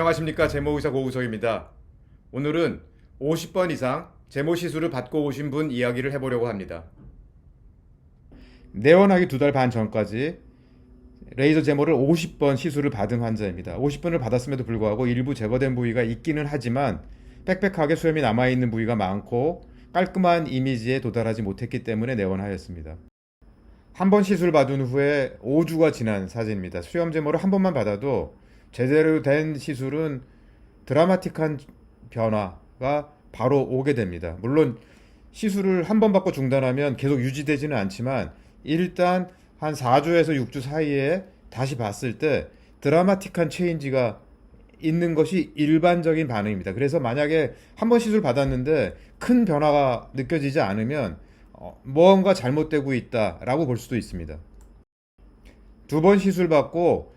안녕하십니까 제모의사 고우석입니다. 오늘은 50번 이상 제모 시술을 받고 오신 분 이야기를 해보려고 합니다. 내원하기 두 달 반 전까지 레이저 제모를 50번 시술을 받은 환자입니다. 50번을 받았음에도 불구하고 일부 제거된 부위가 있기는 하지만 빽빽하게 수염이 남아있는 부위가 많고 깔끔한 이미지에 도달하지 못했기 때문에 내원하였습니다. 한 번 시술 받은 후에 5주가 지난 사진입니다. 수염 제모를 한 번만 받아도 제대로 된 시술은 드라마틱한 변화가 바로 오게 됩니다. 물론 시술을 한 번 받고 중단하면 계속 유지되지는 않지만 일단 한 4주에서 6주 사이에 다시 봤을 때 드라마틱한 체인지가 있는 것이 일반적인 반응입니다. 그래서 만약에 한 번 시술 받았는데 큰 변화가 느껴지지 않으면 어, 무언가 잘못되고 있다라고 볼 수도 있습니다. 두 번 시술 받고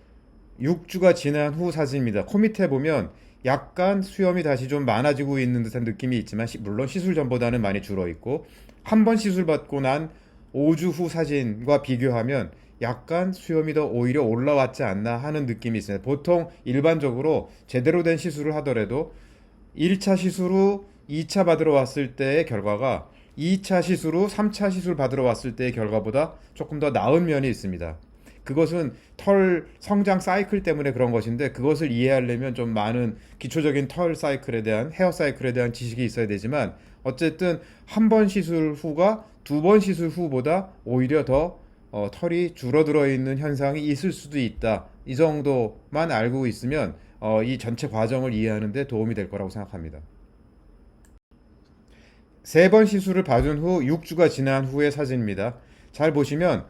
6주가 지난 후 사진입니다. 코 밑에 보면 약간 수염이 다시 좀 많아지고 있는 듯한 느낌이 있지만 시- 물론 시술 전보다는 많이 줄어 있고 한 번 시술 받고 난 5주 후 사진과 비교하면 약간 수염이 더 오히려 올라왔지 않나 하는 느낌이 있습니다. 보통 일반적으로 제대로 된 시술을 하더라도 1차 시술 후 2차 받으러 왔을 때의 결과가 2차 시술 후 3차 시술 받으러 왔을 때의 결과보다 조금 더 나은 면이 있습니다. 그것은 털 성장 사이클 때문에 그런 것인데 그것을 이해하려면 좀 많은 기초적인 털 사이클에 대한 헤어 사이클에 대한 지식이 있어야 되지만 어쨌든 한 번 시술 후가 두 번 시술 후보다 오히려 더 어, 털이 줄어들어 있는 현상이 있을 수도 있다. 이 정도만 알고 있으면 어, 이 전체 과정을 이해하는 데 도움이 될 거라고 생각합니다. 세 번 시술을 받은 후 6주가 지난 후의 사진입니다. 잘 보시면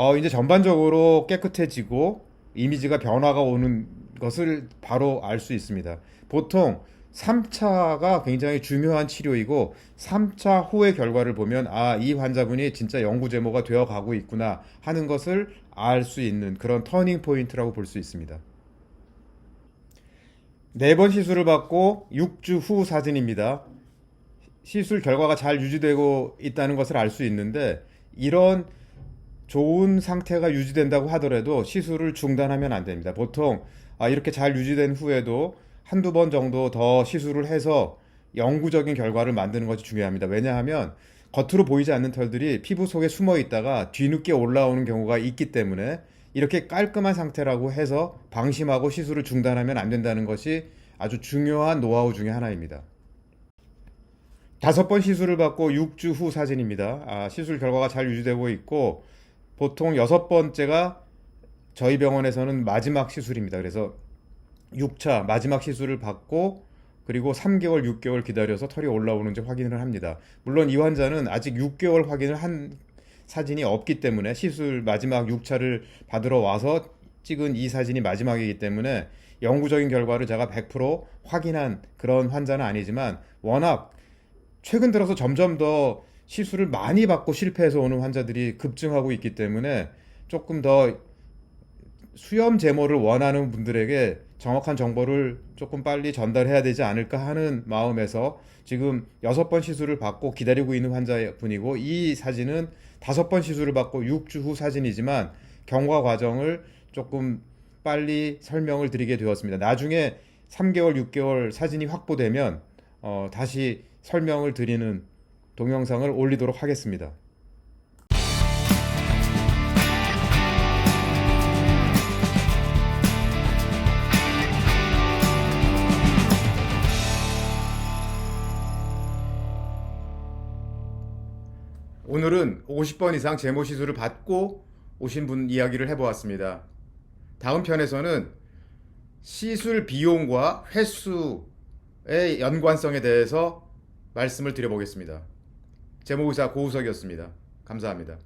어, 이제 전반적으로 깨끗해지고 이미지가 변화가 오는 것을 바로 알 수 있습니다. 보통 3차가 굉장히 중요한 치료이고 3차 후의 결과를 보면 아, 이 환자분이 진짜 영구 제모가 되어 가고 있구나 하는 것을 알 수 있는 그런 터닝 포인트라고 볼 수 있습니다. 네 번 시술을 받고 6주 후 사진입니다. 시술 결과가 잘 유지되고 있다는 것을 알 수 있는데 이런 좋은 상태가 유지된다고 하더라도 시술을 중단하면 안 됩니다. 보통 아, 이렇게 잘 유지된 후에도 한두 번 정도 더 시술을 해서 영구적인 결과를 만드는 것이 중요합니다. 왜냐하면 겉으로 보이지 않는 털들이 피부 속에 숨어 있다가 뒤늦게 올라오는 경우가 있기 때문에 이렇게 깔끔한 상태라고 해서 방심하고 시술을 중단하면 안 된다는 것이 아주 중요한 노하우 중에 하나입니다. 다섯 번 시술을 받고 6주 후 사진입니다. 아, 시술 결과가 잘 유지되고 있고 보통 여섯 번째가 저희 병원에서는 마지막 시술입니다. 그래서 6차 마지막 시술을 받고 그리고 3개월, 6개월 기다려서 털이 올라오는지 확인을 합니다. 물론 이 환자는 아직 6개월 확인을 한 사진이 없기 때문에 시술 마지막 6차를 받으러 와서 찍은 이 사진이 마지막이기 때문에 영구적인 결과를 제가 100% 확인한 그런 환자는 아니지만 워낙 최근 들어서 점점 더 시술을 많이 받고 실패해서 오는 환자들이 급증하고 있기 때문에 조금 더 수염 제모를 원하는 분들에게 정확한 정보를 조금 빨리 전달해야 되지 않을까 하는 마음에서 지금 여섯 번 시술을 받고 기다리고 있는 환자분이고 이 사진은 다섯 번 시술을 받고 6주 후 사진이지만 경과 과정을 조금 빨리 설명을 드리게 되었습니다. 나중에 3개월, 6개월 사진이 확보되면 어, 다시 설명을 드리는 동영상을 올리도록 하겠습니다. 오늘은 50번 이상 제모 시술을 받고 오신 분 이야기를 해보았습니다. 다음 편에서는 시술 비용과 횟수의 연관성에 대해서 말씀을 드려보겠습니다. 제모의사 고우석이었습니다. 감사합니다.